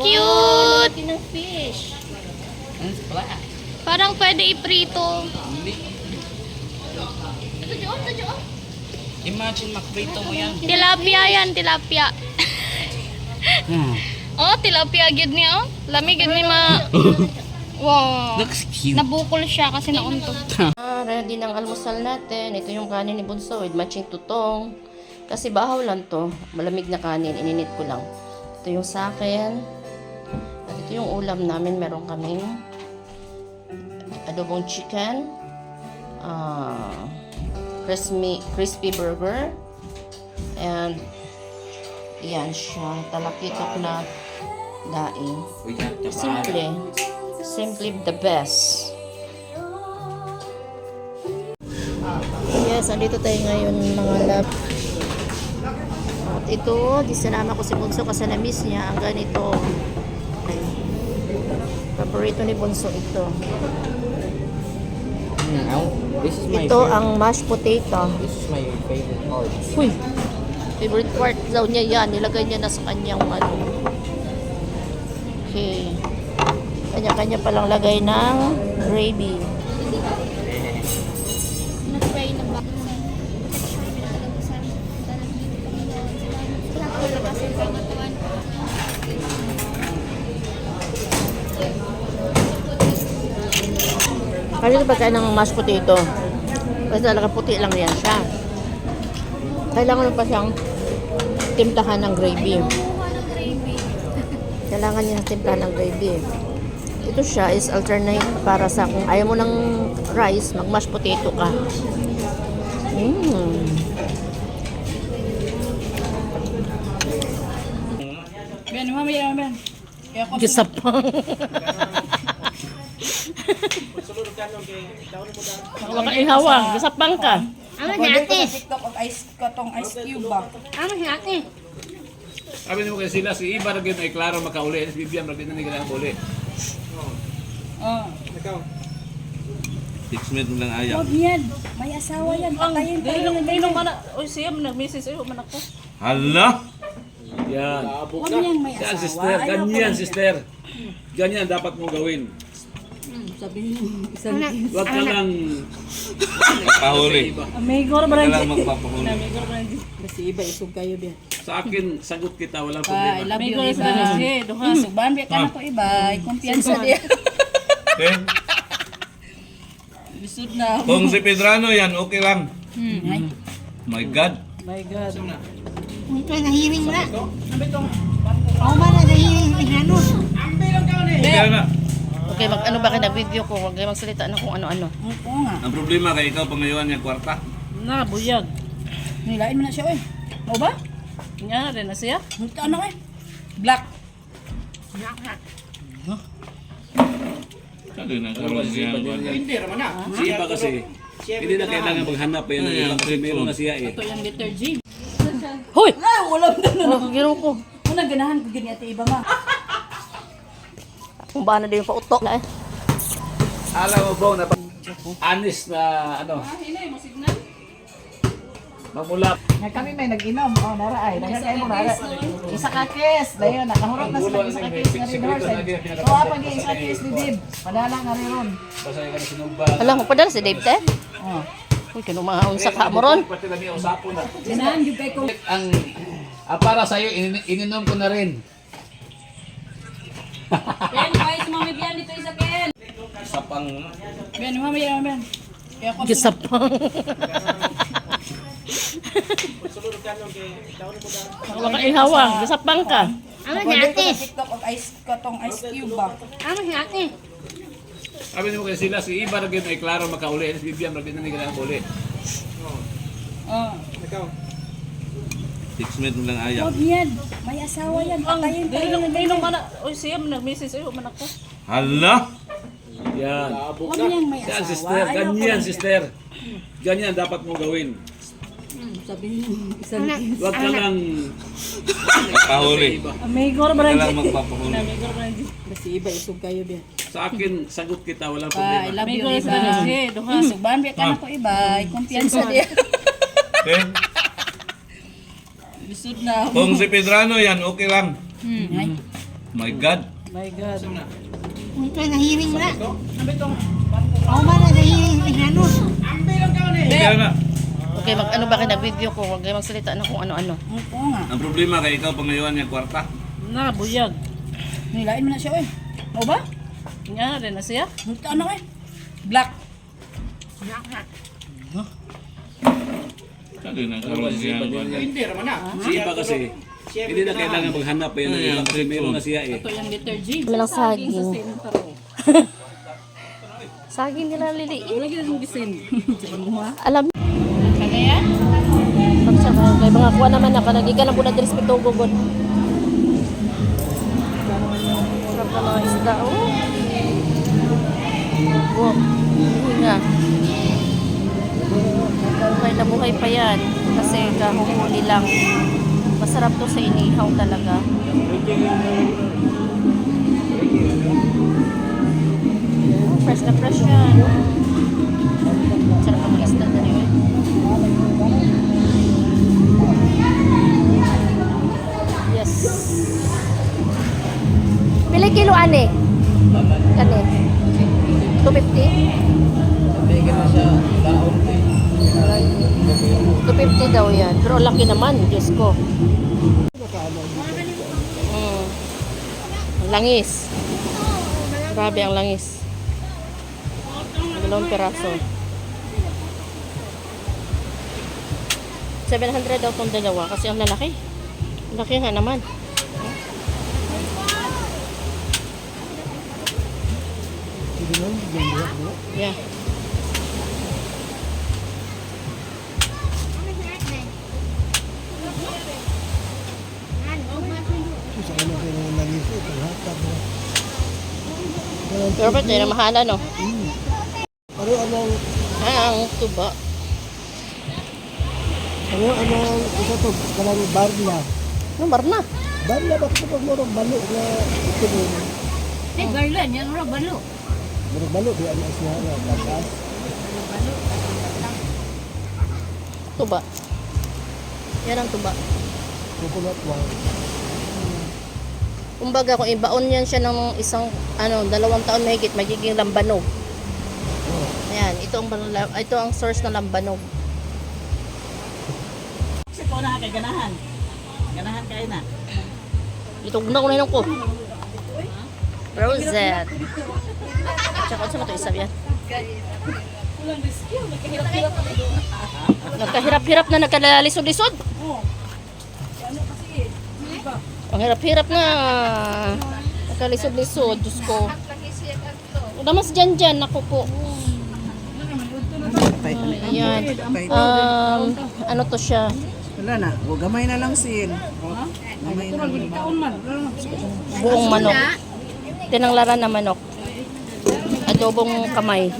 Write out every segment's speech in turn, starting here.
cute! Ng fish. Ang splash. Parang pwede iprito. Hindi. Ito dyan, ito dyan. Imagine makrito mo yan. Tilapia yan, tilapia. Hmm. Oh, tilapia gid niya oh. Lami gid ni ma. Wow. Looks cute. Nabukol siya kasi nauntog. Ah, ready ng almusal natin. Ito yung kanin ni Bunso with matching tutong. Kasi bahaw lang to. Malamig na kanin. Ininit ko lang. Ito yung sa akin. Ito yung ulam namin. Meron kaming adobong chicken. Ah, crispy, crispy burger. And yan siya. Talakitok na daing. Simple. Simply the best. Yes, andito tayo ngayon mga lab. At ito, disanama ko si Bunso kasi na-miss niya ang ganito. Paborito ni Bunso ito. Ow. This is my Ito favorite. ang mashed potato. This is my favorite part. Uy! Favorite part daw niya yan. Nilagay niya na sa kanyang ano. Okay. Kanya-kanya palang lagay ng gravy. Kasi pagka ng mashed potato, kasi talaga puti lang yan siya. Kailangan mo pa siyang timplahan ng gravy. Kailangan niya timplahan ng gravy. Ito siya is alternate para sa kung ayaw mo ng rice, mag mashed potato ka. Mm. Ben, mamaya Ben. Kaya ako Gisapang. Wala ihawang, gisapang ka. Ano ko natin? sa TikTok og ice katong ice cube ba. Ano natin? Sabi mo kay sila, si Iba rin ay klaro makauli, si Bibian rin na nila uli. Oh. Six minutes lang ayaw. Huwag yan. May asawa yan. Patayin pa dili nang mana. Oy siya man nag-message ayo man ako. Hala! Yan. Huwag yan may asawa. sister. Ko Ganyan, sister. Ganyan dapat mo gawin. Huwag ka lang Pahuli. Amigo ra ba Wala lang? magpapahuli. Amigo ra ba lang? Kasi iba isog kayo biya. sa akin, sagot kita, Pa, I problema. love you Amigo ra iba. si duha. Suban biya ka na ko iba. Kumpiyansa diya. Okay? Lisod na. Kung si Pedrano yan, okay lang. Hmm. Ay. My God. My God. Nahihiring mo na. Ako ba na nahihiring ano? Na. Okay, mag ano ba kayo na video ko? Huwag kayo magsalita na kung ano-ano. Oo nga. Ang problema kay ikaw pangayuan niya kwarta. Na buyag. Nilain mo na siya oy. O ba? Nya rin na siya. Multa ano kay? Black. Sabi na Ano karoon kasi si siya. Iba din yan. Si Iba kasi, hindi na kailangan maghanap pa yan ng ibang kasi meron na siya eh. Ito yung detergent. Hoy! Ah, ulam na na. Ginawa ko. Una ganahan ko ganyan ate iba ma. Kung ba na din yung pautok. Eh. Alam mo bro, na anis na ano, mamula. Nga kami may nag-inom. Oh, nara ay. Nara kayo mo nara. Isa ka kes. Dayon, nakahurot na sila. Isa ka may Nga rin sikreto doon. na ginagawa. So, apa gi isa kes ni Dib. Padala nga rin ron. Basta yung sinumba. Alam mo, padala si Dave, te? Oh. Uy, kinumahaon sa ka mo ron. Pati lang yung usapo na. Ganahan yung kay ko. Ang, ah, para sa'yo, in- ininom ko na rin. Ben, kaya si Mami Bian dito isa ken. Sa pang, Ben, mamaya Ben. Kaya ako Gisapang. Wala ihawang, gisapang ka. Ano natin? sa TikTok og ice katong ice cube ba. Ano natin? sabi mo kay sila, si Iba rin ay klaro makauli, si Bibian rin na nila uli. Oh. Six minutes lang ayaw. Huwag yan. May asawa yan. Patayin pa Dili yan. nang dili nang mana. Oy siya nag-message ayo man ako. Hala! Yan. Huwag yan may Yan, asawa. sister. Ayaw ko Ganyan, sister. Ganyan dapat mo gawin. Huwag ka lang Pahuli. Amigo ra ba Wala lang? magpapahuli. Amigo ra ba lang? Kasi iba isog kayo biya. sa akin, sagot kita, walang Pa, I problema. love you iba. duha. Suban biya ka na ko iba. Kumpiyansa diya. Okay? Lisod na. Kung si Pedrano yan, okay lang. Hmm. My God. My God. Ito na hiring na. Ako ba na sa hiring sa ganun? Kaya nga. Okay, mag ano ba kayo nag-video ko? Huwag kayo magsalita na kung ano-ano. Oo nga. Ang problema kay ikaw pangayoan niya kwarta. Na, buyag. Nilain mo na siya eh. O ba? Nga rin na siya. Ano eh? Black. Kali na karoon siya. Si iba kasi, hindi na kailangan maghanap pa yan ng iba kasi meron na siya eh. Ito yung detergent. Kami ng saging. Sa sentro. Saging nila liliit. Lagi na yung gisin. Alam. Pagsa ka, kay mga kuha naman na, kanagi ka lang po na respeto gugod. Sarap na mga isda, oh. Oh, yun nga. Buhay na buhay pa yan. Kasi kahuhuli lang. Masarap to sa inihaw talaga. Fresh na fresh yan. Yan. Pero laki naman, Diyos ko. Mm. Ang langis. Grabe ang langis. Dalawang peraso. 700 daw itong dalawa kasi ang lalaki. Laki nga naman. Yeah. Pero ba't ang mahala, no? Ano anong Ah, ang tuba. ano anong isa to kanang barla. Ano, marna? Barla ba ko pag mo balo na ito mo. Eh, garland. Yan ro, balo. Muro balo di ano siya na takas. Tuba. Yan ang tuba. Coconut wine. Kumbaga, kung ibaon yan siya ng isang, ano, dalawang taon mahigit, magiging lambanog. Ayan, ito ang, ito ang source ng lambanog. Kasi ko na kay ganahan. Ganahan kay na. Ito na ko na ko. Rosette. Tsaka sa ito isa yan. Nagkahirap-hirap na nagkalalisod-lisod. Ang hirap-hirap na. Nagkalisod-lisod. Diyos ko. Damas dyan dyan. Naku po. Ayan. Um, ano to siya? Wala na. O gamay na lang sin. Gamay na. Buong manok. Tinanglaran na manok. Adobong kamay.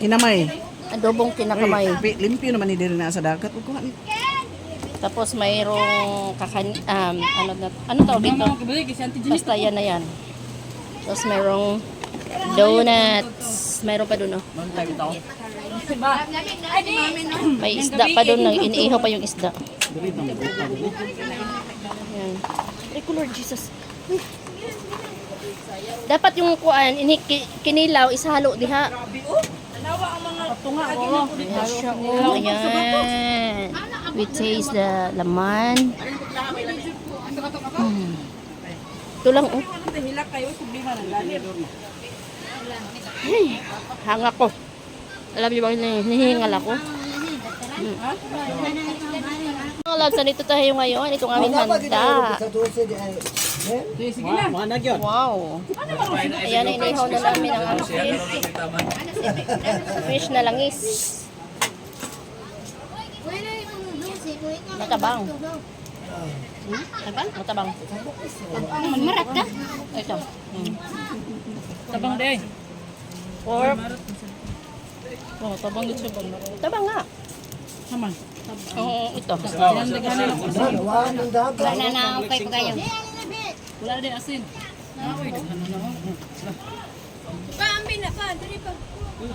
Kinamay. Adobong kinakamay. Pi- Limpyo naman ni diri na sa dagat. Kuha ni. Tapos mayroong kakan um, ano na ano tawag dito? Basta yan na yan. Tapos mayroong donuts. Mayroon pa doon oh. May isda pa doon, nang iniihaw pa yung isda. Yan. Ay, Lord Jesus. Dapat yung kuan, ini ki- kinilaw, ishalo diha. Ayan siya, oh. Ayan. We taste the laman. Hmm. Ito lang, oh. Ay, hanga ko. Alam niyo ba, hinihingal ako. Hmm. Mga loves, nandito tayo ngayon. Itong aming handa. Sa 12 di ay. Wow. Ayan, inihaw na namin ang aming fish. Fish na langis. Matabang. Hmm? Matabang? Matabang. Magmarat ka? Ito. Hmm. Tabang day. Pork. Oh, tabang dito ba? Tabang nga. Naman. Oo, ito. Yan na gani. Dalawa ng dagat. Wala na ako kay pagayon. Wala din asin. Ah, ano.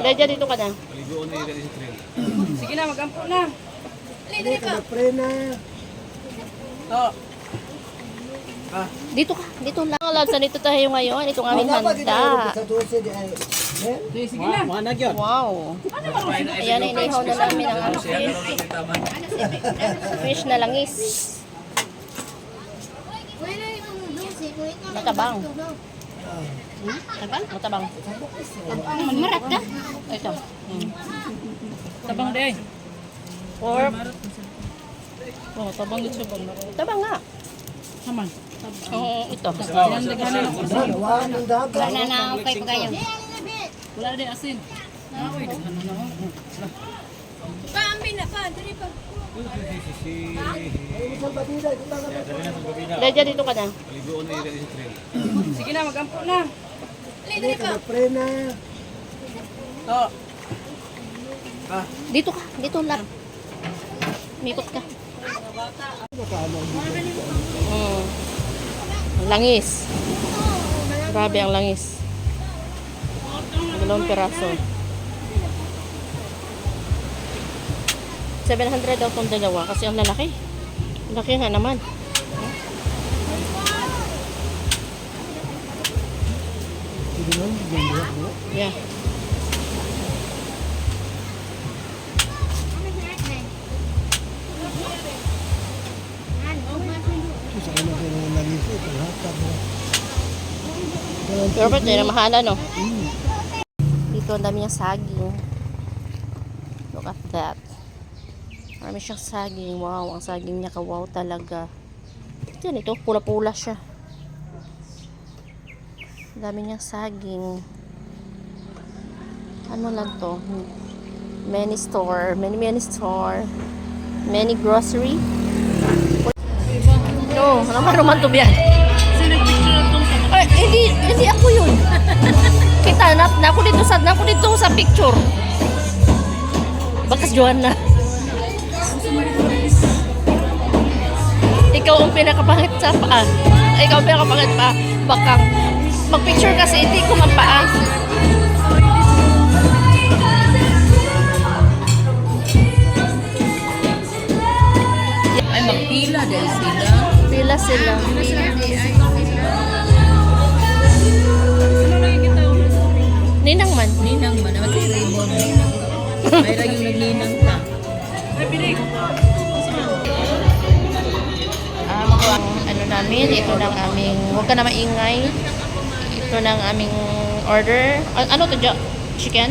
Leja, dito ka na. Sige na, magampo na. Prena. Dito ka, dito lang. Mga loves, nandito tayo ngayon. Itong aming handa. Sige na. Wow. Ayan, inihaw na namin ang aming fish. Fish na langis. Matabang. Matabang? Matabang. Marat ka? Ito. Hmm. Tabang day. Pork. Oh, tabang ito bang. Tabang nga. Haman. Oo, ito. Sinandaganan ako. Wala na ako kay pagayo. Wala din asin. Ako'y ano na ako. Ledia, dito ka na. Sige na, magampo na. Dito ka, dito lang. Mikot ka. Mm. Ang Langis. Grabe ang langis. Dalawang peraso. 700 daw itong dalawa kasi ang lalaki. Ang Laki nga naman. Yeah. Pero ba't ang mahala, no? Dito ang dami niyang saging. Look at that. Marami siyang saging. Wow, ang saging niya kawaw talaga. Yan, ito, pula-pula siya. Dami niyang saging. Ano lang to? Many store. Many, many store. Many grocery. No, naman naman to biyan. Ay, hindi, hindi ako yun. Kita na, na ako dito sa, na ako dito sa picture. Bakas Joanna. Ikaw ang pinakapangit sa paa. Ikaw ang pinakapangit pa. Bakang mag-picture kasi hindi ko mapaa. Ay, magpila dahil sila. Pila sila. Ninang man. Ninang man, naman kay Raymond. Mayra yung nagninang ka. Ah, mga ano namin, ito ng aming, huwag ka na maingay. Ito ng aming order. Ano to, Jo? Chicken?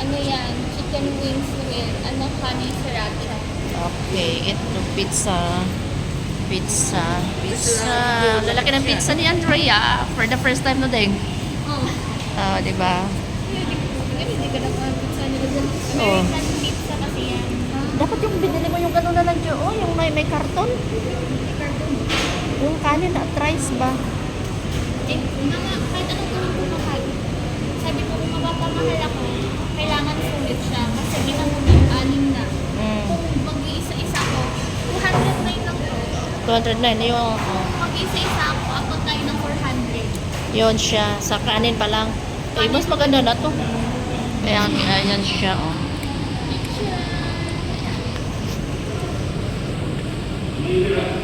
Ano yan? Chicken wings with ano kanin sriracha. Okay, ito pizza. Pizza. Pizza. Lalaki ng pizza ni Andrea for the first time no ding. Oh. Ah, di ba? Hindi ka na pizza nila dyan. Oo. American pizza kasi yan. Dapat yung binili mo yung gano'n na lang, Jo. Oh, yung may, may karton. Yung kanin at rice ba? Eh, mga, kahit anong gawin ko mahal. Sabi ko kung mapapamahal ako, kailangan sulit siya. Kasi yung anim na. Mm. Kung mag-iisa-isa ko, 209 lang to. 209 yung Kung mag-iisa-isa ako, abot tayo ng 400. Yun siya. Sa kanin pa lang. Eh, mas maganda na to. Ayan, ayan siya, oh. Picture!